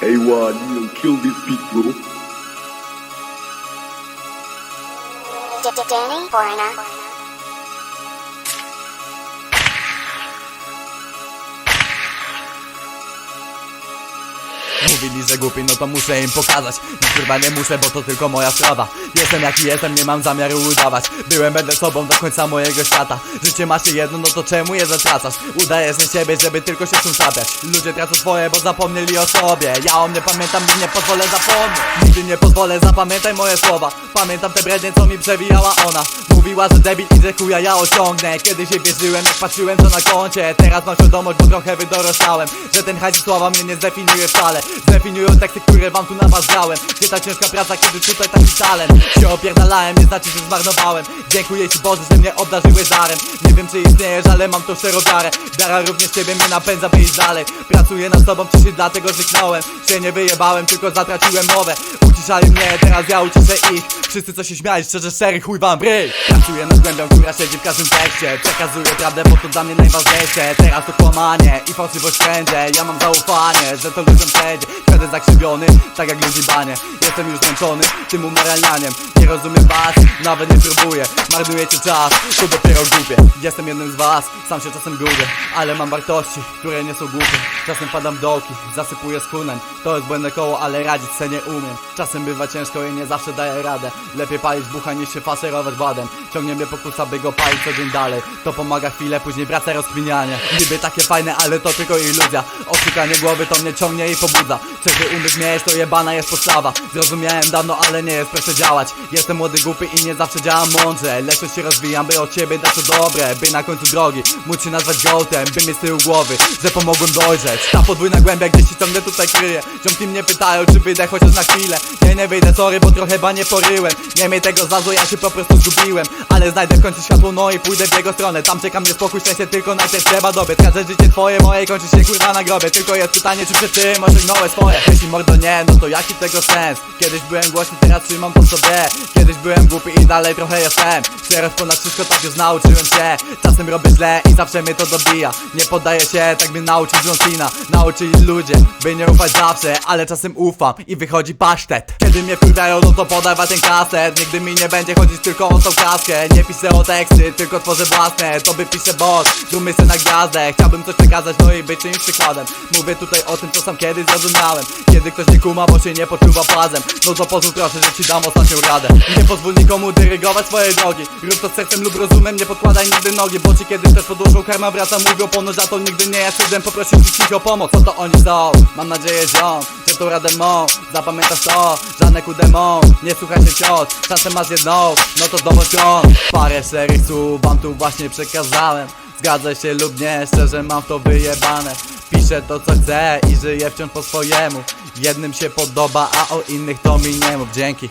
A1, you kill this beat, bro. Danny Foreigner. Mówili, że głupi, no to muszę im pokazać No kurwa nie muszę, bo to tylko moja sprawa Jestem jaki jestem, nie mam zamiaru udawać. Byłem, będę sobą do końca mojego świata. Życie masz jedno, no to czemu je zatracasz? Udajesz nie siebie, żeby tylko się czym czapiać Ludzie tracą swoje, bo zapomnieli o sobie. Ja o mnie pamiętam i nie pozwolę zapomnieć. Nigdy nie pozwolę, zapamiętaj moje słowa. Pamiętam te brednie, co mi przewijała ona. Mówiła, że debil i że chuja ja osiągnę. Kiedyś jej wierzyłem, jak patrzyłem co na koncie. Teraz mam świadomość, bo trochę wydoroślałem Że ten hajs słowa mnie nie zdefiniuje wcale. Zdefiniują teksty, które wam tu na was grałem Gdzie ta ciężka praca, kiedy tutaj taki talent Się opierdalałem, nie znaczy, że zmarnowałem. Dziękuję ci Boże, że mnie obdarzyłeś darem. Nie wiem czy istniejesz, ale mam tą szczerą wiarę. Wiara również ciebie mnie napędza, by iść dalej. Pracuję nad sobą, ciszy dlatego żyknąłem Się nie wyjebałem, tylko zatraciłem mowę. Uciszali mnie, teraz ja uciszę ich. Wszyscy co się śmiali, szczerze szczery chuj wam bryj Pracuję nad głębią, która siedzi w każdym tekście. Przekazuję prawdę, bo to dla mnie najważniejsze. Teraz to kłamanie i fałszywość wszędzie. Ja mam zaufanie, że to ludziom przejdzie. Wtedy zakrzywiony, tak jak ludzi banie. Jestem już zmęczony tym umaralnianiem Nie rozumiem was, nawet nie próbuję. Marnujecie czas, to dopiero głupie. Jestem jednym z was, sam się czasem gubię. Ale mam wartości, które nie są głupie. Czasem padam dołki, zasypuję skunem To jest błędne koło, ale radzić se nie umiem. Czasem bywa ciężko i nie zawsze daję radę. Lepiej palić bucha niż się faszerować ładem Ciągnie mnie pokusa, by go palić co dzień dalej. To pomaga chwilę, później wraca rozkminianie. Niby takie fajne, ale to tylko iluzja. Oszukanie głowy to mnie ciągnie i pobudza By umysł mieć, to jebana jest postawa. Zrozumiałem dawno, ale nie jest proste działać. Jestem młody, głupy i nie zawsze działam mądrze. Lecz się rozwijam, by od ciebie dać to dobre By na końcu drogi móc się nazwać gołtem By mieć z tyłu głowy, że pomogłem dojrzeć. Ta podwójna głębia gdzieś się ciągle tutaj kryje. Ziomki mnie pytają, czy wyjdę chociaż na chwilę. Nie, nie wyjdę, sorry, bo trochę chyba nie poryłem. Nie miej tego za ja się po prostu zgubiłem. Ale znajdę w końcu światło, no i pójdę w jego stronę. Tam czeka mnie spokój, szczęście, tylko najpierw trzeba dobiec. Każde życie twoje, moje kończy się kurwa na grobie. Tylko jest pytanie, czy przed tym osiągnąłeś swoje Jeśli mordo nie, no to jaki tego sens? Kiedyś byłem głośny, teraz trzymam w sobie. Kiedyś byłem głupi i dalej trochę jestem. Teraz ponad wszystko tak już nauczyłem się. Czasem robię źle i zawsze mnie to dobija. Nie poddaję się, tak by nauczył John Cena Nauczyli ludzie, by nie ufać zawsze Ale czasem ufam i wychodzi pasztet. Kiedy mnie wkurwiają, no to podawaj ten kaset Nigdy mi nie będzie chodzić tylko o tą kaskę. Nie piszę o teksty, tylko tworzę własne. To by pisze boss, zróbmy się na gwiazdę. Chciałbym coś przekazać, no i być czyimś przykładem. Mówię tutaj o tym, co sam kiedyś zrozumiałem Kiedy ktoś nie kuma, bo się nie poczuwa płazem No to pozwól proszę, że ci dam ostatnią radę. Nie pozwól nikomu dyrygować swojej drogi. Rób to z sercem lub rozumem, nie podkładaj nigdy nogi Bo ci kiedyś też podłożą karma wraca. Mówią ponoć, za to nigdy nie jest cudem Poprosił ich o pomoc, co to oni są? Mam nadzieję, ziom, że tą radę mą Zapamiętasz to, żadne kudemą Nie słuchaj się ciot, szansę masz jedną. No to dowód ją Parę serii słów wam tu właśnie przekazałem. Zgadzaj się lub nie, szczerze mam to wyjebane Piszę to co chcę i żyję wciąż po swojemu. Jednym się podoba, a o innych to mi nie mów. Dzięki